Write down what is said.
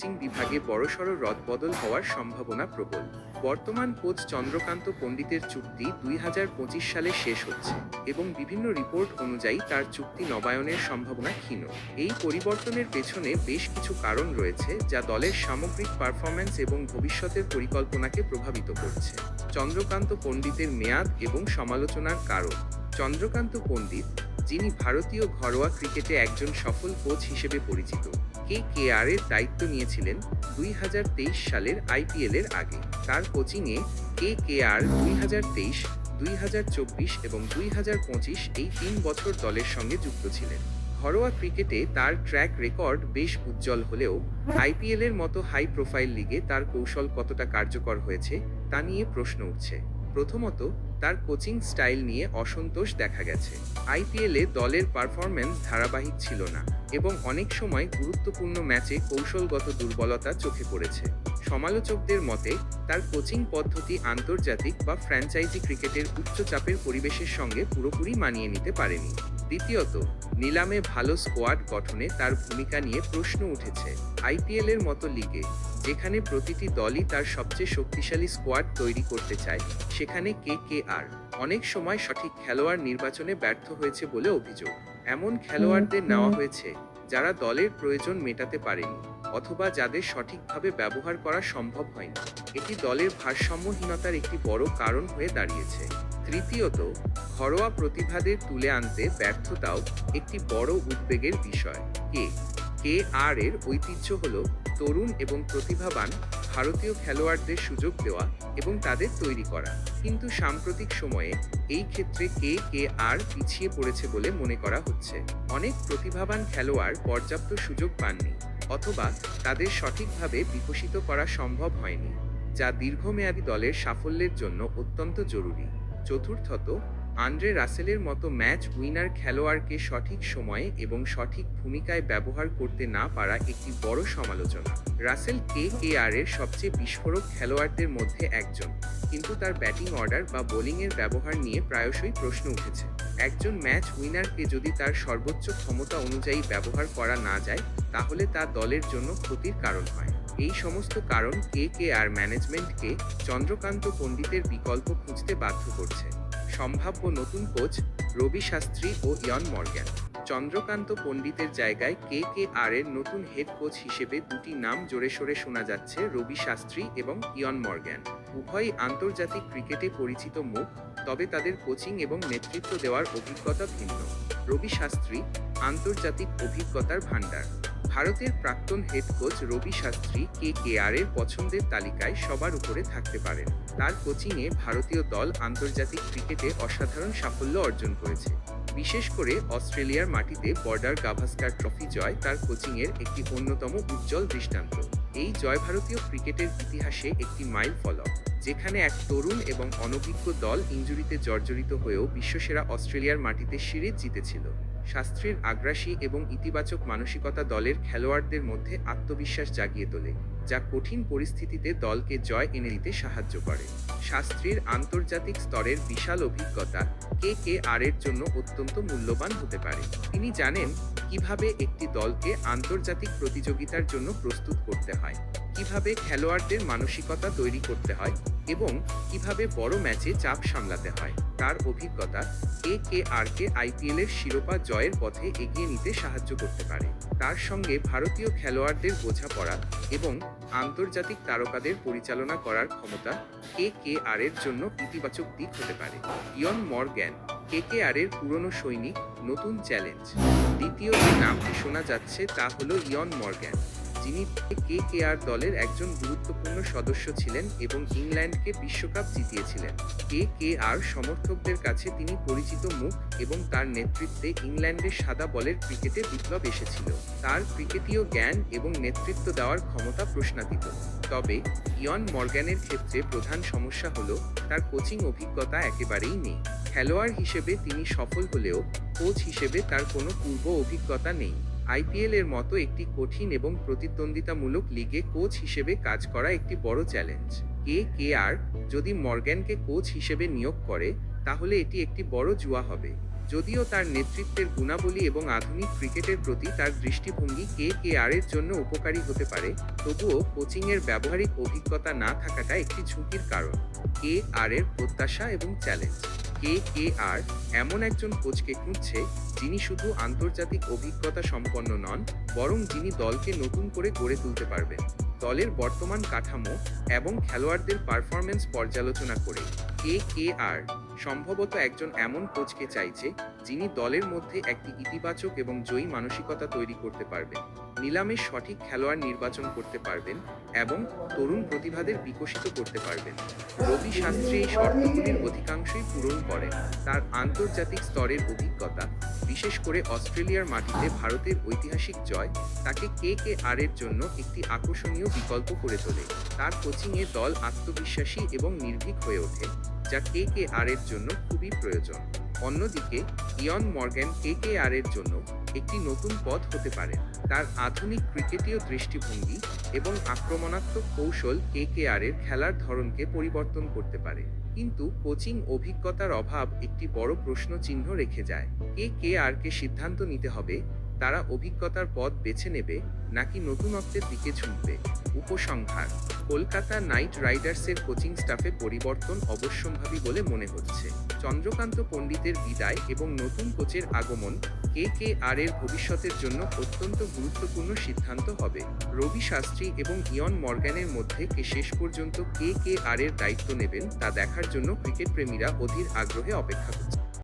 Coaching বিভাগে বড়সড় রদবদল হওয়ার সম্ভাবনা প্রবল। বর্তমান কোচ চন্দ্রকান্ত পণ্ডিতের চুক্তি দুই হাজার পঁচিশ সালে শেষ হচ্ছে এবং বিভিন্ন রিপোর্ট অনুযায়ী তার চুক্তি নবায়নের সম্ভাবনা ক্ষীণ। এই পরিবর্তনের পেছনে বেশ কিছু কারণ রয়েছে যা দলের সামগ্রিক পারফরম্যান্স এবং ভবিষ্যতের পরিকল্পনাকে প্রভাবিত করছে। চন্দ্রকান্ত পণ্ডিতের মেয়াদ এবং সমালোচনার কারণ। চন্দ্রকান্ত পণ্ডিত যিনি ভারতীয় ঘরোয়া ক্রিকেটে একজন সফল কোচ হিসেবে পরিচিত। কে কে আর এর দায়িত্ব নিয়েছিলেন দুই হাজার তেইশ সালের আইপিএল এর আগে। তার কোচিংয়ে কে কে আর দুই হাজার দুই এবং দুই হাজার পঁচিশ এই তিন বছর দলের সঙ্গে যুক্ত ছিলেন। ঘরোয়া ক্রিকেটে তার ট্র্যাক রেকর্ড বেশ উজ্জ্বল হলেও আইপিএল এর মতো হাই প্রোফাইল লিগে তার কৌশল কতটা কার্যকর হয়েছে তা নিয়ে প্রশ্ন উঠছে। প্রথমত তার কোচিং স্টাইল নিয়ে অসন্তোষ দেখা গেছে। আইপিএলে দলের পারফরম্যান্স ধারাবাহিক ছিল না এবং অনেক সময় গুরুত্বপূর্ণ ম্যাচে কৌশলগত দুর্বলতা চোখে পড়েছে। সমালোচকদের মতে, তার কোচিং পদ্ধতি আন্তর্জাতিক বা ফ্র্যাঞ্চাইজি ক্রিকেটের উচ্চ চাপের পরিবেশের সঙ্গে পুরোপুরি মানিয়ে নিতে পারেনি। দ্বিতীয়ত নিলামে ভালো স্কোয়াড গঠনে তার ভূমিকা নিয়ে প্রশ্ন উঠেছে আইপিএল এর মতো লিগে যেখানে প্রতিটি দলই তার সবচেয়ে শক্তিশালী স্কোয়াড তৈরি করতে চায় সেখানে কে কে আর অনেক সময় সঠিক খেলোয়াড় নির্বাচনে ব্যর্থ হয়েছে বলে অভিযোগ। এমন খেলোয়াড়দের নেওয়া হয়েছে যারা দলের প্রয়োজন মেটাতে পারেনি অথবা যাদের সঠিকভাবে ব্যবহার করা সম্ভব হয়নি। এটি দলের ভারসাম্যহীনতার একটি বড় কারণ হয়ে দাঁড়িয়েছে। তৃতীয়ত, ঘরোয়া প্রতিভাদের তুলে আনতে ব্যর্থতাও একটি বড় উদ্বেগের বিষয়। কে? কে আর এর ঐতিহ্য হল তরুণ এবং প্রতিভাবান ভারতীয় খেলোয়াড়দের সুযোগ দেওয়া এবং তাদের তৈরি করা। কিন্তু সাম্প্রতিক সময়ে এই ক্ষেত্রে কে কে আর পিছিয়ে পড়েছে বলে মনে করা হচ্ছে। অনেক প্রতিভাবান খেলোয়াড় পর্যাপ্ত সুযোগ পাননি অথবা তাদের সঠিকভাবে বিকশিত করা সম্ভব হয়নি, যা দীর্ঘমেয়াদী দলের সাফল্যের জন্য অত্যন্ত জরুরি। চতুর্থত, আন্দ্রে রাসেলের মতো ম্যাচ উইনার খেলোয়াড়কে সঠিক সময়ে এবং সঠিক ভূমিকায় ব্যবহার করতে না পারা একটি বড় সমালোচনা। রাসেল কে কে আর এর সবচেয়ে বিস্ফোরক খেলোয়াড়দের মধ্যে একজন, কিন্তু তার ব্যাটিং অর্ডার বা বোলিংয়ের ব্যবহার নিয়ে প্রায়শই প্রশ্ন উঠেছে। একজন ম্যাচ উইনারকে যদি তার সর্বোচ্চ ক্ষমতা অনুযায়ী ব্যবহার করা না যায়, তাহলে তা দলের জন্য ক্ষতির কারণ হয়। এই সমস্ত কারণ কে কে আর ম্যানেজমেন্টকে চন্দ্রকান্ত পণ্ডিতের বিকল্প খুঁজতে বাধ্য করছে। সম্ভাব্য নতুন কোচ রবি শাস্ত্রী ও ইয়ন মর্গ্যান। চন্দ্রকান্ত পণ্ডিতের জায়গায় কে কে আর এর নতুন হেড কোচ হিসেবে দুটি নাম জোরে সোরে শোনা যাচ্ছে রবি শাস্ত্রী এবং ইয়ন মর্গ্যান। উভয়ই আন্তর্জাতিক ক্রিকেটে পরিচিত মুখ, তবে তাদের কোচিং এবং নেতৃত্ব দেওয়ার অভিজ্ঞতা ভিন্ন। রবি শাস্ত্রী আন্তর্জাতিক অভিজ্ঞতার ভাণ্ডার। ভারতের প্রাক্তন head coach Ravi Shastri K K R এর পছন্দের তালিকায় সবার উপরে থাকতে পারেন। তার কোচিংয়ে ভারতীয় দল আন্তর্জাতিক ক্রিকেটে অসাধারণ সাফল্য অর্জন করেছে। বিশেষ করে অস্ট্রেলিয়ার মাটিতে বর্ডার গাভাস্কার ট্রফি জয় তার কোচিংয়ের একটি অন্যতম উজ্জ্বল দৃষ্টান্ত। এই জয় ভারতীয় ক্রিকেটের ইতিহাসে একটি মাইল ফলক, যেখানে এক তরুণ এবং অনভিজ্ঞ দল ইঞ্জুরিতে জর্জরিত হয়েও বিশ্বসেরা অস্ট্রেলিয়ার মাটিতে সিরিজ জিতেছিল। শাস্ত্রীর আগ্রাসী এবং ইতিবাচক মানসিকতা দলের খেলোয়াড়দের মধ্যে আত্মবিশ্বাস জাগিয়ে তোলে, যা কঠিন পরিস্থিতিতে দলকে জয় এনে দিতে সাহায্য করে। শাস্ত্রীর আন্তর্জাতিক স্তরের বিশাল অভিজ্ঞতা কে কে আর এর জন্য অত্যন্ত মূল্যবান হতে পারে। তিনি জানেন কীভাবে একটি দলকে আন্তর্জাতিক প্রতিযোগিতার জন্য প্রস্তুত করতে হয়। কীভাবে খেলোয়াড়দের মানসিকতা তৈরি করতে হয় এবং কীভাবে বড় ম্যাচে চাপ সামলাতে হয়, তার অভিজ্ঞতা কে কে আর কে আইপিএল এর শিরোপা জয়ের পথে এগিয়ে নিতে সাহায্য করতে পারে। তার সঙ্গে ভারতীয় খেলোয়াড়দের বোঝাপড়া এবং আন্তর্জাতিক তারকাদের পরিচালনা করার ক্ষমতা কে কে আর এর জন্য ইতিবাচক দিক হতে পারে। ইয়ন মর্গ্যান, কে কে আর এর পুরনো সৈনিক, নতুন চ্যালেঞ্জ। দ্বিতীয় যে নামটি শোনা যাচ্ছে তা হলো ইয়ন মর্গ্যান। যিনি কে কে আর দলের একজন গুরুত্বপূর্ণ সদস্য ছিলেন এবং ইংল্যান্ডকে বিশ্বকাপ জিতিয়েছিলেন। কে কে আর সমর্থকদের কাছে তিনি পরিচিত মুখ এবং তার নেতৃত্বে ইংল্যান্ডের সাদা বলের ক্রিকেটে বিপ্লব এসেছিল। তার ক্রিকেটীয় জ্ঞান এবং নেতৃত্ব দেওয়ার ক্ষমতা প্রশ্নাতীত। তবে ইয়ন মর্গ্যানের ক্ষেত্রে প্রধান সমস্যা হল, তার কোচিং অভিজ্ঞতা একেবারেই নেই। খেলোয়াড় হিসেবে তিনি সফল হলেও কোচ হিসেবে তার কোনো পূর্ব অভিজ্ঞতা নেই। আইপিএল এর মতো একটি কঠিন এবং প্রতিদ্বন্দ্বিতামূলক লিগে কোচ হিসেবে কাজ করা একটি বড় চ্যালেঞ্জ। কে কে আর যদি মর্গ্যানকে কোচ হিসেবে নিয়োগ করে, তাহলে এটি একটি বড় জুয়া হবে। যদিও তার নেতৃত্বের গুণাবলী এবং আধুনিক ক্রিকেটের প্রতি তার দৃষ্টিভঙ্গি কে কে আর এর জন্য উপকারী হতে পারে, তবুও কোচিংয়ের ব্যবহারিক অভিজ্ঞতা না থাকাটা একটি ঝুঁকির কারণ। কে আর এর প্রত্যাশা এবং চ্যালেঞ্জ। কে কে আর এমন একজন কোচকে খুঁজছে যিনি শুধু আন্তর্জাতিক অভিজ্ঞতা সম্পন্ন নন, বরং যিনি দলকে নতুন করে গড়ে তুলতে পারবেন। দলের বর্তমান কাঠামো এবং খেলোয়াড়দের পারফরমেন্স পর্যালোচনা করে কে কে আর সম্ভবত একজন এমন কোচকে চাইছে, যিনি দলের মধ্যে একটি ইতিবাচক এবং জয়ী মানসিকতা তৈরি করতে পারবেন, নিলামে সঠিক খেলোয়াড় নির্বাচন করতে পারবেন এবং তরুণ প্রতিভাদের বিকশিত করতে পারবেন। রবি শাস্ত্রী এই শর্তগুলির অধিকাংশই পূরণ করেন তার আন্তর্জাতিক স্তরের অভিজ্ঞতা। বিশেষ করে অস্ট্রেলিয়ার মাটিতে ভারতের ঐতিহাসিক জয় তাকে কে কে আর এর জন্য একটি আকর্ষণীয় বিকল্প করে তোলে। তার কোচিংয়ে দল আত্মবিশ্বাসী এবং নির্ভীক হয়ে ওঠে। যা কে কে আর এর জন্য খুবই প্রয়োজন। অন্যদিকে ইয়ন মর্গ্যান কে কে আর এর জন্য একটি নতুন পথ হতে পারে। তার আধুনিক ক্রিকেটীয় দৃষ্টিভঙ্গি এবং আক্রমণাত্মক কৌশল কে কে আর এর খেলার ধরনকে পরিবর্তন করতে পারে। কিন্তু কোচিং অভিজ্ঞতার অভাব একটি বড় প্রশ্ন চিহ্ন রেখে যায়। কে কে আর কে সিদ্ধান্ত নিতে হবে তারা অভিজ্ঞতার পথ বেছে নেবে, নাকি নতুনত্বের দিকে ঝুঁকবে। উপসংহার, কলকাতা নাইট রাইডার্সের কোচিং স্টাফে পরিবর্তন অবশ্যম্ভাবী বলে মনে হচ্ছে। চন্দ্রকান্ত পণ্ডিতের বিদায় এবং নতুন কোচের আগমন কে কে আর এর ভবিষ্যতের জন্য অত্যন্ত গুরুত্বপূর্ণ সিদ্ধান্ত হবে। রবি শাস্ত্রী এবং ইয়ন মর্গ্যানের মধ্যে কে শেষ পর্যন্ত কে কে আর এর দায়িত্ব নেবেন, তা দেখার জন্য ক্রিকেট প্রেমীরা অধীর আগ্রহে অপেক্ষা করছে